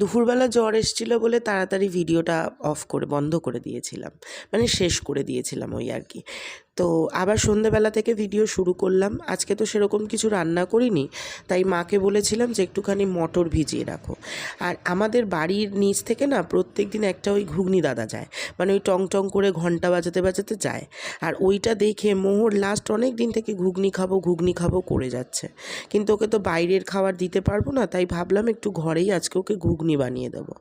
দুপুরবেলা জ্বর এসেছিল বলে তাড়াতাড়ি ভিডিওটা অফ করে, বন্ধ করে দিয়েছিলাম। মানে শেষ করে দিয়েছিলাম ওই আর কি। তো আবার সন্ধেবেলা থেকে ভিডিও শুরু করলাম। আজকে তো সেরকম কিছু রান্না করিনি, তাই মাকে বলেছিলাম যে একটুখানি মটর ভিজিয়ে রাখো। আর আমাদের বাড়ির নিচ থেকে না প্রত্যেক দিন একটা ওই ঘুগনি দাদা যায় মানে ওই টং টং করে ঘণ্টা বাজাতে বাজাতে যায়। আর ওইটা দেখে মোহর লাস্ট অনেক দিন থেকে ঘুগনি খাব ঘুগনি খাব করে যাচ্ছে। কিন্তু ওকে তো বাইরের খাবার দিতে পারব না, তাই ভাবলাম একটু ঘরেই আজকে ওকে ঘুগনি বানিয়ে দেবো।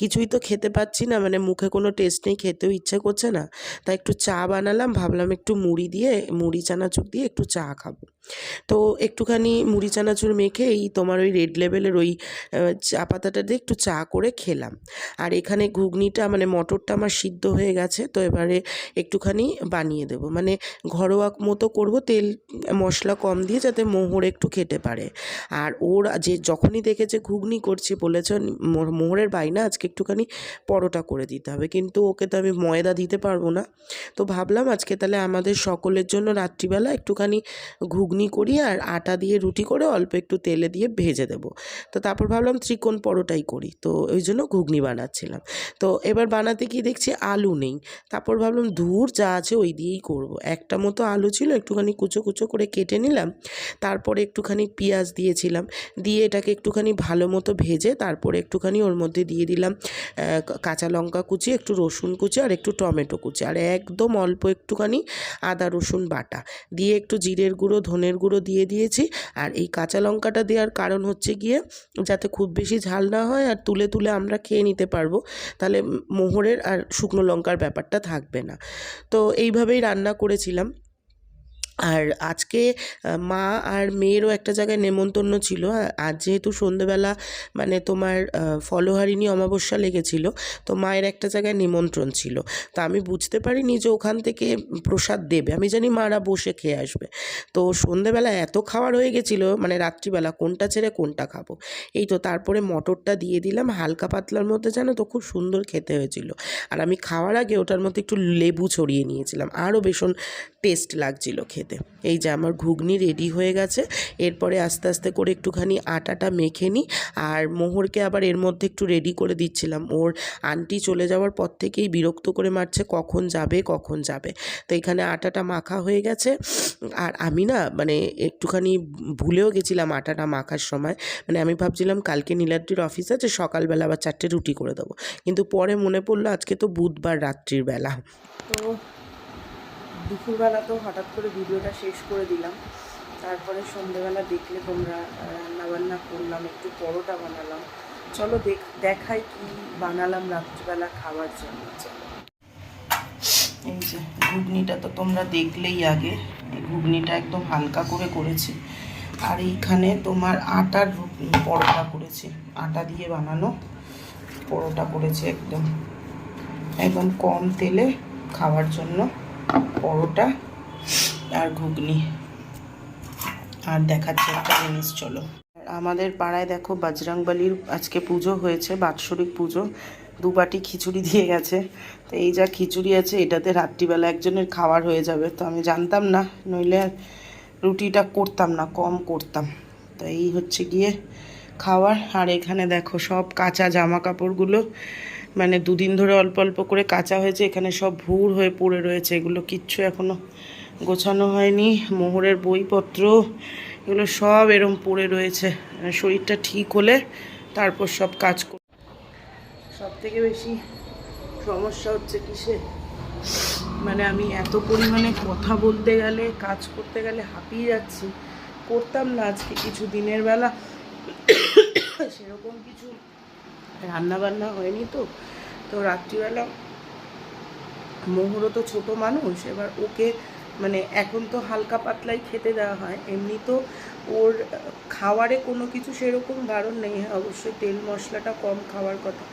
কিছুই তো খেতে পাচ্ছি না মানে মুখে কোনো টেস্ট নেই, খেতেও ইচ্ছে করছে না, তাই একটু চা বানালাম, ভাবলাম একটু মুড়ি দিয়ে মুড়ি চানাচুর দিয়ে একটু চা খাব। তো একটুখানি মুড়ি চানাচুর মেখে এই তোমার ওই রেড লেভেলের ওই চা পাতাটা দিয়ে একটু চা করে খেলাম। আর এখানে ঘুগনিটা মানে মটরটা আমার সিদ্ধ হয়ে গেছে, তো এবারে একটুখানি বানিয়ে দেবো। মানে ঘরোয়া মতো করব, তেল, মশলা কম দিয়ে যাতে মোহর একটু খেতে পারে। আর ওর যে যখনই দেখেছে ঘুগনি করছি, বলেছে মোহরের বাইনা আজকে একটুখানি পরোটা করে দিতে হবে। কিন্তু ওকে তো আমি ময়দা দিতে পারব না। তো ভাবলাম আজকে তাহলে আমাদের সকলের জন্য রাত্রিবেলা একটুখানি ঘুগনি করি আর আটা দিয়ে রুটি করে অল্প একটু তেলে দিয়ে ভেজে দেবো। তো তারপর ভাবলাম ত্রিকোণ পরোটাই করি। তো ওই জন্য ঘুগনি বানাচ্ছিলাম। তো এবার বানাতে গিয়ে দেখছি আলু নেই। তারপর ভাবলাম দূর যা আছে ওই দিয়েই করব। একটা মতো আলু ছিল, একটুখানি কুচো কুচো করে কেটে নিলাম। তারপরে একটুখানি পেঁয়াজ দিয়েছিলাম। দিয়ে এটাকে একটুখানি ভালো মতো ভেজে তারপরে একটুখানি ওর মধ্যে দিয়ে দিলাম কাঁচা লঙ্কা কুচি, একটু রসুন কুচি আর একটু টমেটো কুচি। আর একদম অল্প একটুখানি আদা রসুন বাটা। দিয়ে একটু জিরের গুঁড়ো ধনের গুঁড়ো দিয়ে দিয়েছি। আর এই কাঁচা লঙ্কাটা দেওয়ার কারণ হচ্ছে গিয়ে, যাতে খুব বেশি ঝাল না হয় আর তুলে তুলে আমরা খেয়ে নিতে পারব, তাহলে মোহরের আর শুকনো লঙ্কার ব্যাপারটা থাকবে না। তো এইভাবেই রান্না করেছিলাম। আর আজকে মা আর মেয়েরও একটা জায়গায় নেমন্তন্ন ছিল। আজ যেহেতু সন্ধেবেলা মানে তোমার ফলহারিণী অমাবস্যা লেগেছিল, তো মায়ের একটা জায়গায় নিমন্ত্রণ ছিল। তো আমি বুঝতে পারিনি যে ওখান থেকে প্রসাদ দেবে। আমি জানি মারা বসে খেয়ে আসবে। তো সন্ধেবেলা এত খাবার হয়ে গেছিল মানে রাত্রিবেলা কোনটা ছেড়ে কোনটা খাব। এই তো তারপরে মটরটা দিয়ে দিলাম, হালকা পাতলার মধ্যে জানো তো খুব সুন্দর খেতে হয়েছিল। আর আমি খাওয়ার আগে ওটার মধ্যে একটু লেবু ছড়িয়ে নিয়েছিলাম। আরও ভীষণ টেস্ট লাগছিল খেতে। এই যে আমার ঘুগনি রেডি হয়ে গেছে। এরপরে আস্তে আস্তে করে একটুখানি আটাটা মেখে নিই। আর মোহরকে আবার এর মধ্যে একটু রেডি করে দিচ্ছিলাম। ওর আন্টি চলে যাওয়ার পর থেকেই বিরক্ত করে মারছে, কখন যাবে কখন যাবে। তো এখানে আটাটা মাখা হয়ে গেছে। আর আমি না মানে একটুখানি ভুলেও গেছিলাম আটাটা মাখার সময়। মানে আমি ভাবছিলাম কালকে নীলাদ্রির অফিস আছে, সকালবেলা আবার চারটে রুটি করে দেবো। কিন্তু পরে মনে পড়ল আজকে তো বুধবার রাত্রির বেলা। তো দুপুরবেলা তো হঠাৎ করে ভিডিওটা শেষ করে দিলাম। তারপরে সন্ধেবেলা দেখলে তোমরা রান্নাবান্না করলাম, একটু পরোটা বানালাম। চলো দেখ, দেখাই কি বানালাম রাত্রিবেলা খাওয়ার জন্য। এই যে, ঘুগনিটা তো তোমরা দেখলেই আগে। এই ঘুগনিটা একদম হালকা করে করেছি। আর এইখানে তোমার আটার পরোটা করেছি। আটা দিয়ে বানানো পরোটা করেছি একদম। একদম কম তেলে খাওয়ার জন্য। পরোটা আর ঘুগনি। আর দেখাচ্ছি একটা জিনিস, চলো। আমাদের পাড়ায় দেখো বজরংবলির আজকে পুজো হয়েছে, বাৎসরিক পুজো। দু বাটি খিচুড়ি দিয়ে গেছে। তো এই যা খিচুড়ি আছে, এটাতে রাত্রিবেলা একজনের খাবার হয়ে যাবে। তো আমি জানতাম না, নইলে রুটিটা করতাম না, কম করতাম। তো এই হচ্ছে গিয়ে খাওয়ার। আর এখানে দেখো সব কাঁচা জামা কাপড়গুলো মানে দুদিন ধরে অল্প অল্প করে কাঁচা হয়েছে, এখানে সব ভুর হয়ে পড়ে রয়েছে, এগুলো কিচ্ছু এখনও গোছানো হয়নি। মোহরের বইপত্র, এগুলো সব এরম পড়ে রয়েছে। শরীরটা ঠিক হলে তারপর সব কাজ কর সব থেকে বেশি সমস্যা হচ্ছে কিসে? মানে আমি এত পরিমাণে কথা বলতে গেলে, কাজ করতে গেলে হাঁপিয়ে যাচ্ছি। করতাম না আজকে কিছু দিনের বেলা। সেরকম কিছু রান্না বান্না হয়নি তো। তো রাত্রিবেলা মোহরও তো ছোট মানুষ, এবার ওকে মানে এখন তো হালকা পাতলাই খেতে দেওয়া হয়। এমনি তো ওর খাওয়ারে কোনো কিছু সেরকম বারণ নেই অবশ্যই তেল মশলাটা কম খাওয়ার কথা।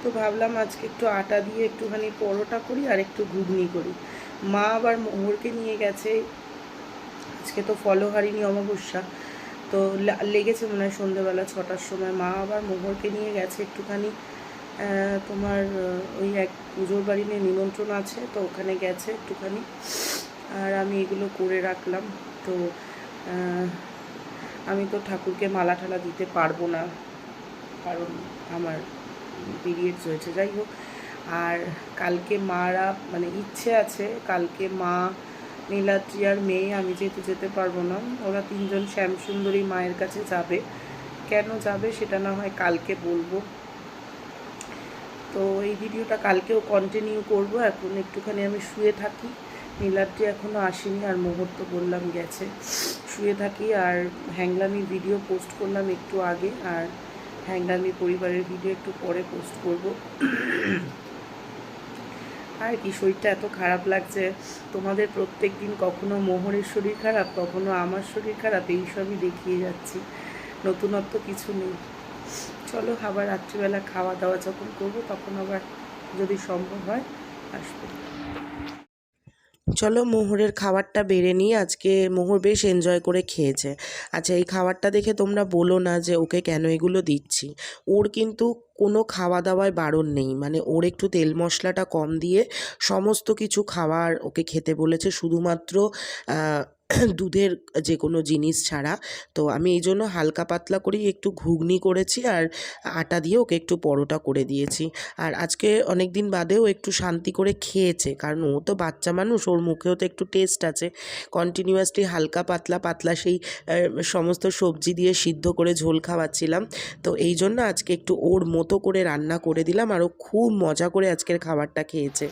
তো ভাবলাম আজকে একটু আটা দিয়ে একটুখানি পরোটা করি আর একটু ঘুগনি করি। মা আবার মোহরকে নিয়ে গেছে। আজকে তো ফলহারিণী অমাবস্যা। তো লেগেছে মনে হয় সন্ধেবেলা ছটার সময়। মা আবার মোহরকে নিয়ে গেছে একটুখানি। তোমার ওই এক পুজোর বাড়ি নিয়ে নিমন্ত্রণ আছে, তো ওখানে গেছে একটুখানি। আর আমি এগুলো করে রাখলাম। তো আমি তো ঠাকুরকে মালা ঠালা দিতে পারব না, কারণ আমার পিরিয়ডস হয়েছে যাই হোক, আর কালকে মারা মানে ইচ্ছে আছে, কালকে মা নীলাদ্রি আর মেয়ে, আমি যেহেতু যেতে পারব না, ওরা তিনজন শ্যামসুন্দরী মায়ের কাছে যাবে। কেন যাবে সেটা না হয় কালকে বলব। তো এই ভিডিওটা কালকেও কন্টিনিউ করব, এখন একটুখানি আমি শুয়ে থাকি। নীলাদ্রি এখনও আসেনি, আর মুহূর্ত বললাম গেছে। শুয়ে থাকি, আর হ্যাংলামি ভিডিও পোস্ট করলাম একটু আগে, আর হ্যাংলামি পরিবারের ভিডিও একটু পরে পোস্ট করব। আর কি শরীরটা এত খারাপ লাগছে। তোমাদের প্রত্যেক দিন কখনো মোহরের শরীর খারাপ, কখনো আমার শরীর খারাপ এইসবই দেখিয়ে যাচ্ছি। নতুনত্ব কিছু নেই। চলো আবার রাত্রিবেলা খাওয়া দাওয়া যখন করব, তখন আবার যদি সম্ভব হয়, আসব। চলো মোহরের খাবারটা বেড়ে নিয়ে আজকে মোহর বেশ এনজয় করে খেয়েছে। আচ্ছা এই খাবারটা দেখে তোমরা বলো না যে ওকে কেন এগুলো দিচ্ছি। ওর কিন্তু কোনো খাওয়া দাওয়ায় বারণ নেই। মানে ওর একটু তেল মশলাটা কম দিয়ে সমস্ত কিছু খাবার ওকে খেতে বলেছে। শুধুমাত্র দুধের যে কোনো জিনিস ছাড়া। তো আমি এই জন্য হালকা পাতলা করেই একটু ঘুগনি করেছি আর আটা দিয়ে ওকে একটু পরোটা করে দিয়েছি। আর আজকে অনেক দিন বাদেও একটু শান্তি করে খেয়েছে, কারণ ও তো বাচ্চা মানুষ, ওর মুখেও তো একটু টেস্ট আছে। কন্টিনিউয়াসলি হালকা পাতলা পাতলা সেই সমস্ত সবজি দিয়ে সিদ্ধ করে ঝোল খাওয়াচ্ছিলাম। তো এই জন্য আজকে একটু ওর মতো করে রান্না করে দিলাম আর ও খুব মজা করে আজকের খাবারটা খেয়েছে।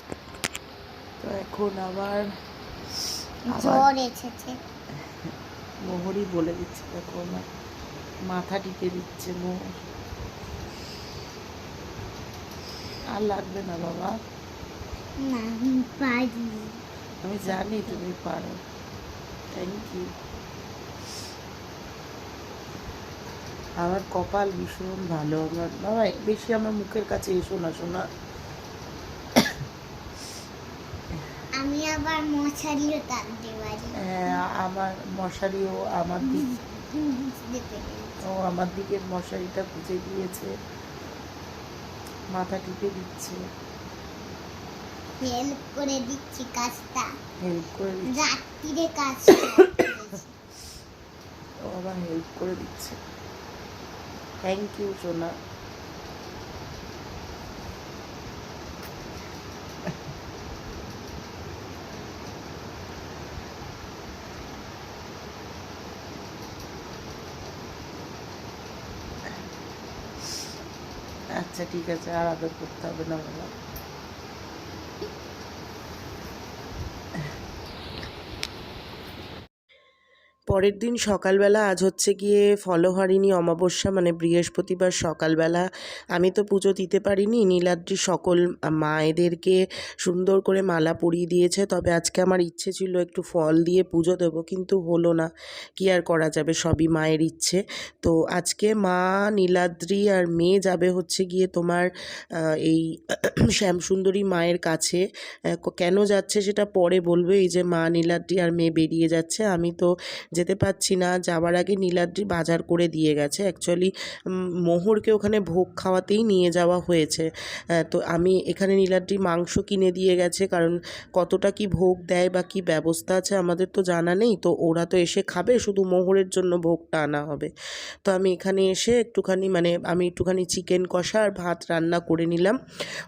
তো এখন আবার আবার জ্বর এসেছে। মোহরই বলে দিচ্ছে দেখো আমার মাথা টিপে দিচ্ছে মোহর। আর লাগবে না বাবা। আমি আমি জানি তুমি পারো। থ্যাংক ইউ আমার কপাল ভীষণ ভালো। আমার বাবা বেশি আমার মুখের কাছে এসো না শোনা আমি আবার মশারিও টানতে পারি। হ্যাঁ, আমার মশারিও আমার দিক ও আমার দিকে মশারিটা গুজে দিয়েছে। মাথা টিপে দিচ্ছে। হেল্প করে দিচ্ছি কাজটা। হেল্প করে দিচ্ছে। রাত্রিরে কাজ ও আবার হেল্প করে দিচ্ছে। থ্যাংক ইউ সোনা। আচ্ছা ঠিক আছে আর আদর করতে হবে না বাবা পরের দিন সকালবেলা, আজ হচ্ছে গিয়ে ফলহারিণী অমাবস্যা মানে বৃহস্পতিবার সকালবেলা। আমি তো পুজো দিতে পারিনি, নীলাদ্রি সকল মায়েদেরকে সুন্দর করে মালা পরিয়ে দিয়েছে। তবে আজকে আমার ইচ্ছে ছিল একটু ফল দিয়ে পুজো দেবো, কিন্তু হলো না। কি আর করা যাবে? সবই মায়ের ইচ্ছে। তো আজকে মা, নীলাদ্রি আর মেয়ে যাবে হচ্ছে গিয়ে তোমার এই শ্যামসুন্দরী মায়ের কাছে। কেন যাচ্ছে সেটা পরে বলবে। এই যে মা, নীলাদ্রি আর মেয়ে বেরিয়ে যাচ্ছে, আমি তো যেতে পারছি না। যাওয়ার আগে নীলাদ্রি বাজার করে দিয়ে গেছে। অ্যাকচুয়ালি মোহরকে ওখানে ভোগ খাওয়াতেই নিয়ে যাওয়া হয়েছে। তো আমি এখানে নীলাদ্রি মাংস কিনে দিয়ে গেছে, কারণ কতটা কি ভোগ দেয় বা কি ব্যবস্থা আছে আমাদের তো জানা নেই। তো ওরা তো এসে খাবে, শুধু মোহরের জন্য ভোগটা আনা হবে। তো আমি এখানে এসে একটুখানি মানে আমি একটুখানি চিকেন কষা আর ভাত রান্না করে নিলাম।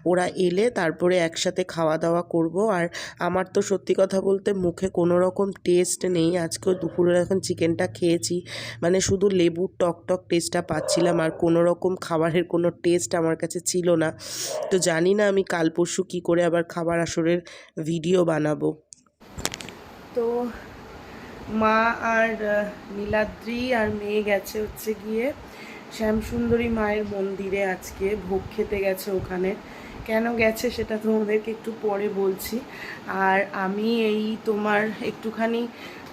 ওরা এলে তারপরে একসাথে খাওয়া দাওয়া করব। আর আমার তো সত্যি কথা বলতে মুখে কোনো রকম টেস্ট নেই। আজকেও দুপুরে এখন চিকেনটা খেয়েছি। মানে শুধু লেবুর টক টক টেস্টটা পাচ্ছিলাম আর কোনো রকম খাবারের কোনো টেস্ট আমার কাছে ছিল না। তো জানি না আমি কাল পরশু কী করে আবার খাবার আসরের ভিডিও বানাবো। তো মা আর নীলাদ্রি আর মেয়ে গেছে হচ্ছে গিয়ে শ্যামসুন্দরী মায়ের মন্দিরে আজকে। ভোগ খেতে গেছে ওখানে। কেন গেছে সেটা তোমাদেরকে একটু পরে বলছি। আর আমি এই তোমার একটুখানি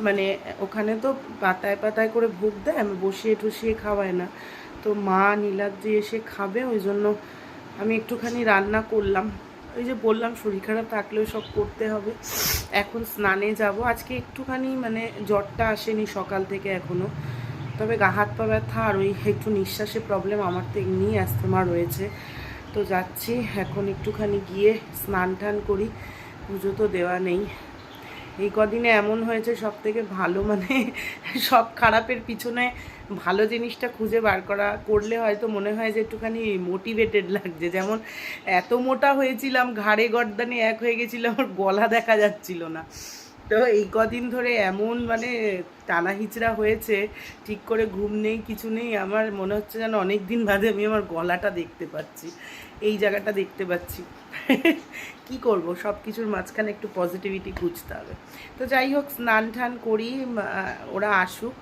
মানে ওখানে তো পাতায় পাতায় করে ভোগ দেয়, আমি বসিয়ে টুসিয়ে খাওয়ায় না। তো মা নীলাদ্রি এসে খাবে, ওই জন্য আমি একটুখানি রান্না করলাম। ওই যে বললাম, শরীর খারাপ থাকলেও সব করতে হবে। এখন স্নানে যাব। আজকে একটুখানি মানে জ্বরটা আসেনি সকাল থেকে এখনও তবে গা হাত পা ব্যথা আর ওই একটু নিঃশ্বাসে প্রবলেম আমার তো এমনিই অ্যাস্থমা রয়েছে। তো যাচ্ছি। এখন একটুখানি গিয়ে স্নান টান করি। পুজো তো দেওয়া নেই। এই কদিনে এমন হয়েছে সব থেকে ভালো মানে সব খারাপের পিছনে ভালো জিনিসটা খুঁজে বার করা। করলে হয়তো মনে হয় যে একটুখানি মোটিভেটেড লাগছে। যেমন এত মোটা হয়েছিলাম, ঘাড়ে গর্দানে এক হয়ে গেছিল, আমার গলা দেখা যাচ্ছিল না। তো এই কদিন ধরে এমন মানে টানা হিচড়া হয়েছে, ঠিক করে ঘুম নেই, কিছু নেই, আমার মনে হচ্ছে যেন অনেক দিন বাদে আমি আমার গলাটা দেখতে পাচ্ছি, এই জায়গাটা দেখতে পাচ্ছি। কি করব? সব কিছুর মাঝখানে একটু পজিটিভিটি খুঁজতে হবে। তো যাই হোক, স্নান টান করি ওরা আসুক।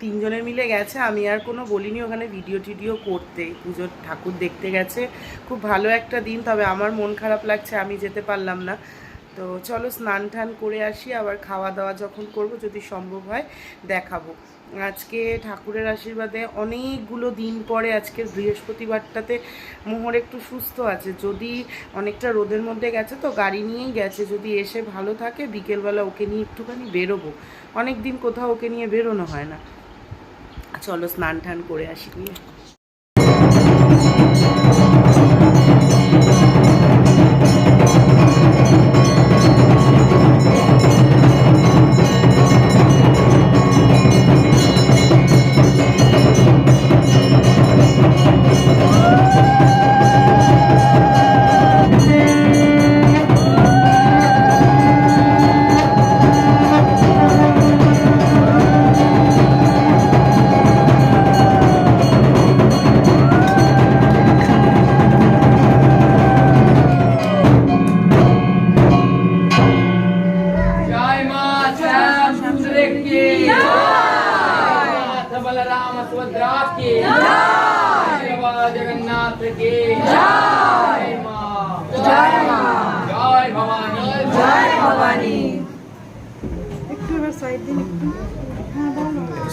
তিনজনে মিলে গেছে, আমি আর কোনো বলিনি ওখানে ভিডিও টিডিও করতে, পুজোর ঠাকুর দেখতে গেছে। খুব ভালো একটা দিন, তবে আমার মন খারাপ লাগছে, আমি যেতে পারলাম না। তো চলো স্নান টান করে আসি, আবার খাওয়া দাওয়া যখন করব, যদি সম্ভব হয় দেখাবো। আজকে ঠাকুরের আশীর্বাদে অনেকগুলো দিন পরে আজকের বৃহস্পতিবারটাতে মোহর একটু সুস্থ আছে। যদি অনেকটা রোদের মধ্যে গেছে তো গাড়ি নিয়েই গেছে, যদি এসে ভালো থাকে বিকেলবেলা ওকে নিয়ে একটুখানি বেরোবো। অনেক দিন কোথাও ওকে নিয়ে বেরোনো হয় না। চলো স্নান টান করে আসি। নিয়ে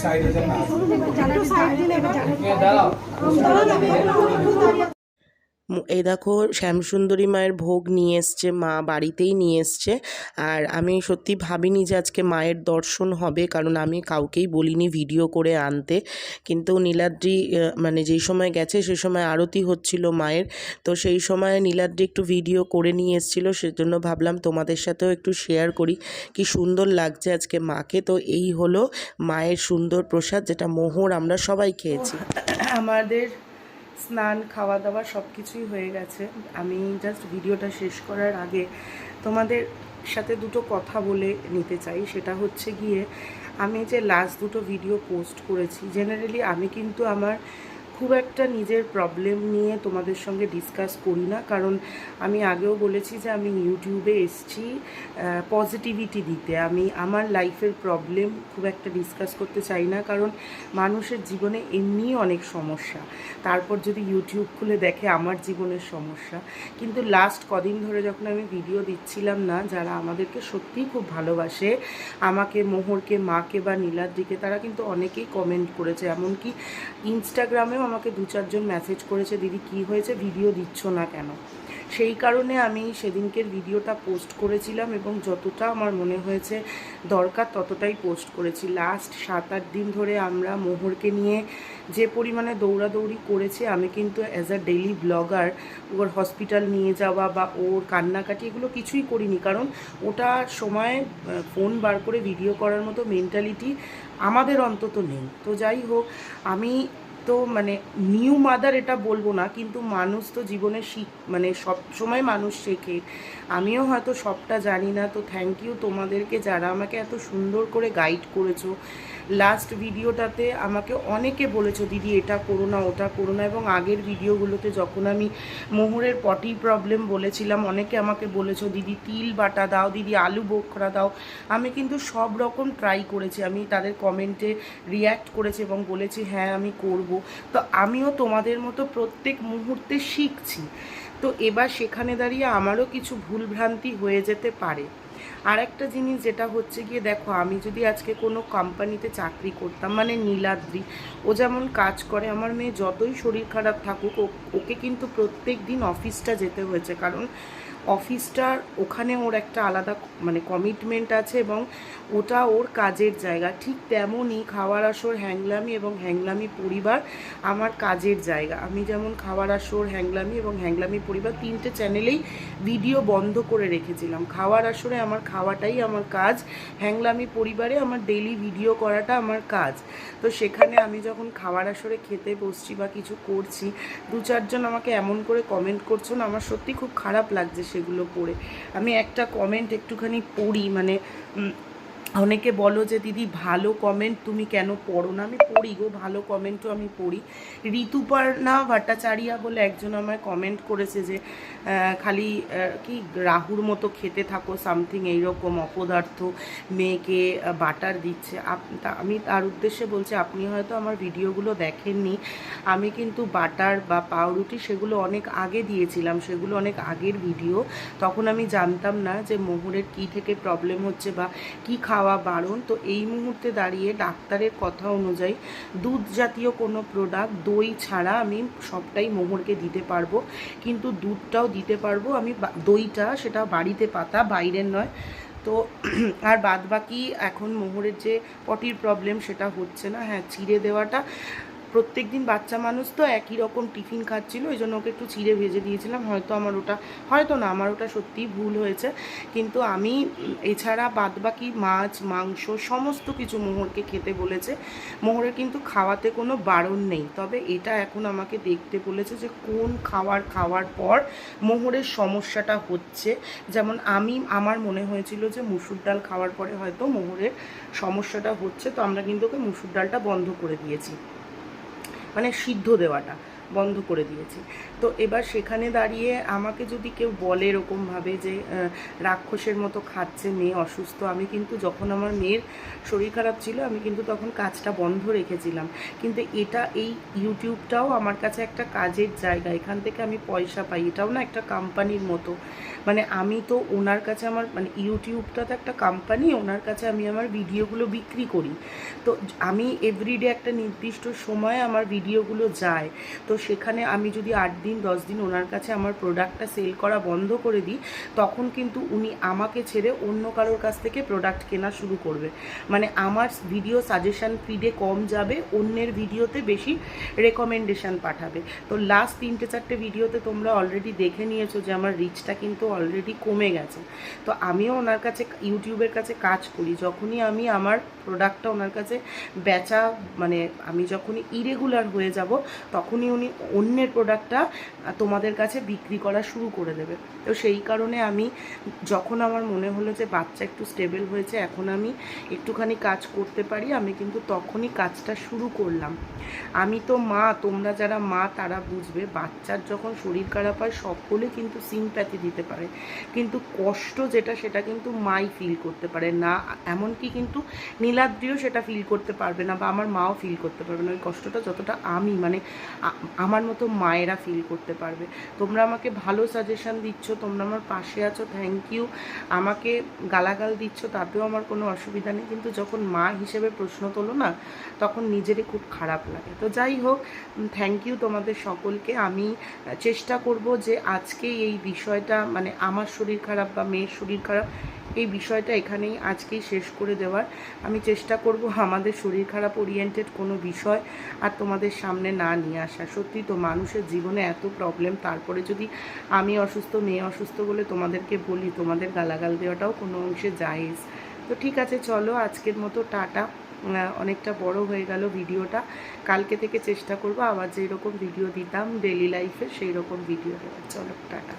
সাইডে যান না দাঁড়াও। এই দেখো শ্যামসুন্দরী মায়ের ভোগ নিয়ে এসছে, মা বাড়িতেই নিয়ে এসছে। আর আমি সত্যি ভাবিনি যে আজকে মায়ের দর্শন হবে, কারণ আমি কাউকেই বলিনি ভিডিও করে আনতে। কিন্তু নীলাদ্রি মানে যেই সময় গেছে সেই সময় আরতি হচ্ছিল মায়ের। তো সেই সময় নীলাদ্রি একটু ভিডিও করে নিয়ে এসেছিল, সেজন্য ভাবলাম তোমাদের সাথেও একটু শেয়ার করি। কি সুন্দর লাগছে আজকে মাকে। তো এই হলো মায়ের সুন্দর প্রসাদ, যেটা মোহর আমরা সবাই খেয়েছি। আমাদের স্নান খাওয়া দাওয়া সব কিছুই হয়ে গেছে। আমি জাস্ট ভিডিওটা শেষ করার আগে তোমাদের সাথে দুটো কথা বলে নিতে চাই। সেটা হচ্ছে গিয়ে, আমি যে লাস্ট দুটো ভিডিও পোস্ট করেছি জেনারেলি আমি কিন্তু আমার খুব একটা নিজের প্রবলেম নিয়ে তোমাদের সঙ্গে ডিসকাস করি না। কারণ আমি আগেও বলেছি যে আমি ইউটিউবে এসছি পজিটিভিটি দিতে। আমি আমার লাইফের প্রবলেম খুব একটা ডিসকাস করতে চাই না। কারণ মানুষের জীবনে এমনিই অনেক সমস্যা। তারপর যদি ইউটিউব খুলে দেখে আমার জীবনের সমস্যা। কিন্তু লাস্ট কদিন ধরে যখন আমি ভিডিও দিচ্ছিলাম না, যারা আমাদেরকে সত্যিই খুব ভালোবাসে, আমাকে, মোহরকে, মাকে বা নীলাদ্রিকে, তারা কিন্তু অনেকেই কমেন্ট করেছে। এমনকি ইনস্টাগ্রামেও আমাকে দু চারজন মেসেজ করেছে, দিদি, কি হয়েছে? ভিডিও দিচ্ছ না কেন? সেই কারণে আমি সেদিনকের ভিডিওটা পোস্ট করেছিলাম এবং যতটা আমার মনে হয়েছে দরকার ততটাই পোস্ট করেছি। লাস্ট সাত, আট দিন ধরে আমরা মোহরকে নিয়ে যে পরিমাণে দৌড়াদৌড়ি করেছি, আমি কিন্তু অ্যাজ আ ডেইলি ব্লগার ওর হসপিটাল নিয়ে যাওয়া বা ওর কান্নাকাটি এগুলো কিছুই করিনি। কারণ ওটা সময় ফোন বার করে ভিডিও করার মতো মেন্টালিটি আমাদের অন্তত নেই। তো যাই হোক, আমি তো মানে নিউ মাদার এটা বলব না, কিন্তু মানুষ তো জীবনে শিখ মানে সব সময় মানুষ শেখে। আমিও হয়তো সবটা জানি না, তো থ্যাংক ইউ তোমাদেরকে যারা আমাকে এত সুন্দর করে গাইড করেছ। লাস্ট ভিডিওটাতে আমাকে অনেকে বলেছ, দিদি, এটা করো না, ওটা করো না। এবং আগের ভিডিওগুলোতে যখন আমি মোহরের পটি প্রবলেম বলেছিলাম, অনেকে আমাকে বলেছ, দিদি, তিল বাটা দাও, দিদি, আলু বোখরা দাও। আমি কিন্তু সব রকম ট্রাই করেছি। আমি তাদের কমেন্টে রিয়্যাক্ট করেছি এবং বলেছি হ্যাঁ আমি করব। তো আমিও তোমাদের মতো প্রত্যেক মুহূর্তে শিখছি। তো এবার সেখানে দাঁড়িয়ে আমারও কিছু ভুলভ্রান্তি হয়ে যেতে পারে। আর একটা জিনিস যেটা হচ্ছে গিয়ে, দেখো, আমি যদি আজকে কোনো কোম্পানিতে চাকরি করতাম মানে নীলাদ্রি, ও যেমন কাজ করে, আমার মেয়ে যতই শরীর খারাপ থাকুক ওকে কিন্তু প্রত্যেক দিন অফিসটা যেতে হয়েছে। কারণ অফিসটার ওখানে ওর একটা আলাদা মানে কমিটমেন্ট আছে এবং ওটা ওর কাজের জায়গা। ঠিক তেমনই খাওয়ার আসর হ্যাংলামি এবং হ্যাংলামি পরিবার আমার কাজের জায়গা। আমি যেমন খাওয়ার আসর, হ্যাংলামি এবং হ্যাংলামি পরিবার তিনটে চ্যানেলেই ভিডিও বন্ধ করে রেখেছিলাম। খাওয়ার আসরে আমার খাওয়াটাই আমার কাজ, হ্যাংলামি পরিবারে আমার ডেলি ভিডিও করাটা আমার কাজ। তো সেখানে আমি যখন খাওয়ার আসরে খেতে বসছি বা কিছু করছি, দু চারজন আমাকে এমন করে কমেন্ট করছ না, আমার সত্যি খুব খারাপ লাগছে। সেগুলো পড়ে। আমি একটা কমেন্ট একটুখানি পড়ি মানে অনেকে বলো যে, দিদি, ভালো কমেন্ট তুমি কেন পড়ো না? আমি পড়ি গো, ভালো কমেন্টও আমি পড়ি। ঋতুপর্ণা ভট্টাচারিয়া বলে একজন আমায় কমেন্ট করেছে যে খালি কি রাহুর মতো খেতে থাকো সামথিং এইরকম অপদার্থ মেয়েকে বাটার দিচ্ছে। আমি তার উদ্দেশ্যে বলছি, আপনি হয়তো আমার ভিডিওগুলো দেখেননি। আমি কিন্তু বাটার বা পাউরুটি সেগুলো অনেক আগে দিয়েছিলাম, সেগুলো অনেক আগের ভিডিও। তখন আমি জানতাম না যে মোহরের কী থেকে প্রবলেম হচ্ছে বা কি খাওয়া বারণ। তো এই মুহূর্তে দাঁড়িয়ে ডাক্তারের কথা অনুযায়ী দুধ জাতীয় কোনো প্রোডাক্ট দই ছাড়া আমি সবটাই মোহরকে দিতে পারব। কিন্তু দুধটাও দিতে পারব আমি দইটা সেটা বাড়িতে পাতা, বাইরের নয়। তো আর বাদ বাকি এখন মোহরের যে পটির প্রবলেম সেটা হচ্ছে না। হ্যাঁ চিড়ে দেওয়াটা প্রত্যেক দিন বাচ্চা মানুষ তো একই রকম টিফিন খাচ্ছিল, ওই জন্য ওকে একটু চিড়ে ভেজে দিয়েছিলাম। হয়তো আমার ওটা, হয়তো না, আমার ওটা সত্যিই ভুল হয়েছে। কিন্তু আমি, এছাড়া বাদবাকি মাছ, মাংস, সমস্ত কিছু মোহরকে খেতে বলেছে। মোহরের কিন্তু খাওয়াতে কোনো বারণ নেই। তবে এটা এখন আমাকে দেখতে বলেছে যে, কোন খাবার খাওয়ার পর মোহরের সমস্যাটা হচ্ছে। যেমন আমি, আমার মনে হয়েছিল যে, মুসুর ডাল খাওয়ার পরে হয়তো মোহরের সমস্যাটা হচ্ছে। তো আমরা কিন্তু ওকে মুসুর ডালটা বন্ধ করে দিয়েছি। মানে সিদ্ধ দেওয়াটা বন্ধ করে দিয়েছি। তো এবার সেখানে দাঁড়িয়ে আমাকে যদি কেউ বলে এরকমভাবে যে রাক্ষসের মতো খাচ্ছে মেয়ে, অসুস্থ, আমি কিন্তু যখন আমার মেয়ের শরীর খারাপ ছিল, আমি কিন্তু তখন কাজটা বন্ধ রেখেছিলাম। কিন্তু এটা এই ইউটিউবটাও আমার কাছে একটা কাজের জায়গা। এখান থেকে আমি পয়সা পাই। এটাও না একটা কোম্পানির মতো। মানে আমি তো ওনার কাছে আমার মানে ইউটিউবটা তো একটা কোম্পানি ওনার কাছে আমি আমার ভিডিওগুলো বিক্রি করি। তো আমি এভরিডে একটা নির্দিষ্ট সময়ে আমার ভিডিওগুলো যায়। তো সেখানে আমি যদি আট দিন দশ দিন ওনার কাছে আমার প্রোডাক্টটা সেল করা বন্ধ করে দিই, তখন কিন্তু উনি আমাকে ছেড়ে অন্য কারোর কাছ থেকে প্রোডাক্ট কেনা শুরু করবে। মানে আমার ভিডিও সাজেশন ফিডে কম যাবে, অন্যের ভিডিওতে বেশি রেকমেন্ডেশন পাঠাবে। তো লাস্ট তিনটে চারটে ভিডিওতে তোমরা অলরেডি দেখে নিয়েছো যে আমার রিচটা কিন্তু অলরেডি কমে গেছে। তো আমিও ওনার কাছে, ইউটিউবের কাছে কাজ করি। যখনই আমি আমার প্রোডাক্টটা ওনার কাছে বেচা মানে আমি যখনই ইরেগুলার হয়ে যাব, তখনই উনি অন্যের প্রোডাক্টটা তোমাদের কাছে বিক্রি করা শুরু করে দেবে। তো সেই কারণে আমি যখন আমার মনে হলো যে বাচ্চা একটু স্টেবল হয়েছে, এখন আমি একটুখানি কাজ করতে পারি, আমি কিন্তু তখনই কাজটা শুরু করলাম। আমি তো মা, তোমরা যারা মা, তারা বুঝবে, বাচ্চার যখন শরীর খারাপ হয়, সকলে কিন্তু সিমপ্যাথি দিতে পারে। কিন্তু কষ্ট যেটা, সেটা কিন্তু মাই ফিল করতে পারে না। এমনকি কিন্তু নীলাদ্রিও সেটা ফিল করতে পারবে না বা আমার মাও ফিল করতে পারবে না। ওই কষ্টটা যতটা আমি মানে আমার মতো মায়েরা ফিল করতে পারবে। তোমরা আমাকে ভালো সাজেশন দিচ্ছ, তোমরা আমার পাশে আছো থ্যাংক ইউ আমাকে গালাগাল দিচ্ছ, তাতেও আমার কোনো অসুবিধা নেই। কিন্তু যখন মা হিসেবে প্রশ্ন তোলো না, তখন নিজেরই খুব খারাপ লাগে। তো যাই হোক থ্যাংক ইউ তোমাদের সকলকে। আমি চেষ্টা করব যে আজকে এই বিষয়টা মানে আমার শরীর খারাপ বা মেয়ের শরীর খারাপ এই বিষয়টা এখানেই আজকেই শেষ করে দেওয়ার। আমি চেষ্টা করব আমাদের শরীর খারাপ ওরিয়েন্টেড কোনো বিষয় আর তোমাদের সামনে না নিয়ে আসা। সত্যি তো মানুষের জীবনে এত প্রবলেম তারপরে যদি আমি অসুস্থ, মেয়ে অসুস্থ বলে তোমাদেরকে বলি, তোমাদের গালাগাল দেওয়াটাও কোনো অংশে জায়েজ। তো ঠিক আছে, চলো, আজকের মতো টাটা। অনেকটা বড় হয়ে গেল ভিডিওটা। কালকে থেকে চেষ্টা করব আবার যেরকম ভিডিও দিতাম ডেলি লাইফে সেই রকম ভিডিও দেওয়ার। চলো, টাটা।